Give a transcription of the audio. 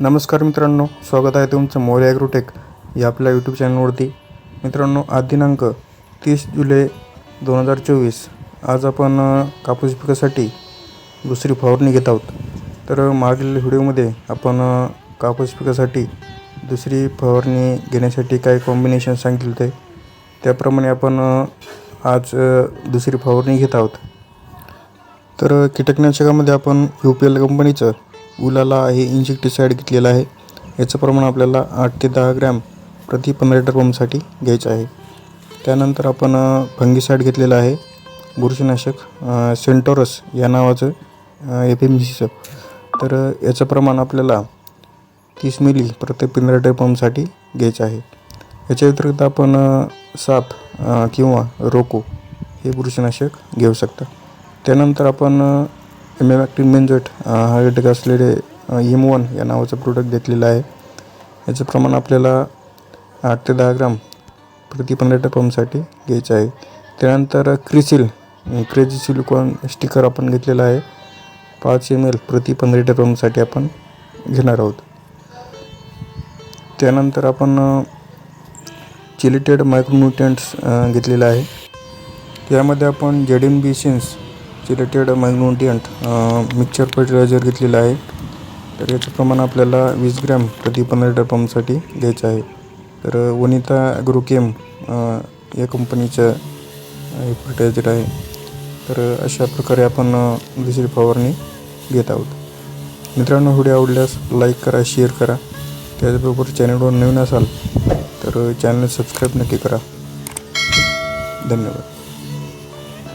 नमस्कार मित्रांनो स्वागत आहे तुमचं मोरे ॲग्रोटेक या आपल्या यूट्यूब चॅनलवरती मित्रांनो आज दिनांक तीस जुलै दोन हजार चोवीस. आज आपण कापूस पिकासाठी दुसरी फवारणी घेत आहोत. तर मागील व्हिडिओमध्ये आपण कापूस पिकासाठी दुसरी फवारणी घेण्यासाठी काय कॉम्बिनेशन सांगितले होते त्याप्रमाणे आपण आज दुसरी फवारणी घेत आहोत. तर कीटकनाशकामध्ये आपण यू पी एल कंपनीचं उलाला हे इन्सेक्टिसाईड घेतलेलं आहे. याचं प्रमाण आपल्याला आठ ते दहा ग्रॅम प्रति पंधरा लिटर पंपसाठी घ्यायचं आहे. त्यानंतर आपण फंगीसाईड घेतलेलं आहे. बुरशीनाशक सेंटोरस या नावाचं एफ एम सीचं तर याचं प्रमाण आपल्याला तीस मिली प्रत्येक पंधरा लिटर पंपसाठी घ्यायचं आहे. याच्या व्यतिरिक्त आपण साप किंवा रोको हे बुरशीनाशक घेऊ शकता. त्यानंतर आपण एम एमेबॅक्टिन मेन्झट हा घटक असलेले uh, एम वन या नावाचं प्रोडक्ट घेतलेलं आहे. याचं प्रमाण आपल्याला uh, आठ ते दहा ग्राम प्रति पंधरा लिटर पंपसाठी घ्यायचं आहे. त्यानंतर क्रिसिल क्रेझी सिलिकॉन स्टिकर आपण घेतलेला आहे. पाच एम एल प्रति पंधरा लिटर पंपसाठी आपण घेणार आहोत. त्यानंतर आपण uh, चिलिटेड मायक्रोन्युट्रियंट्स घेतलेलं आहे. त्यामध्ये आपण Z M B zinc chelated मॅग्नोटियंट mixer fertiliser घेतलेलं आहे. तर याचं प्रमाण आपल्याला वीस ग्रॅम प्रति पंधरा लिटर पंपसाठी घ्यायचं आहे. तर वनिता ॲग्रोकेम या कंपनीचं हे फर्टिलायझर आहे. तर अशा प्रकारे आपण दुसरी फवारणी घेत आहोत. मित्रांनो व्हिडिओ आवडल्यास लाईक करा शेअर करा. त्याचबरोबर चॅनलवर नवीन असाल तर चॅनल सबस्क्राईब नक्की करा. धन्यवाद.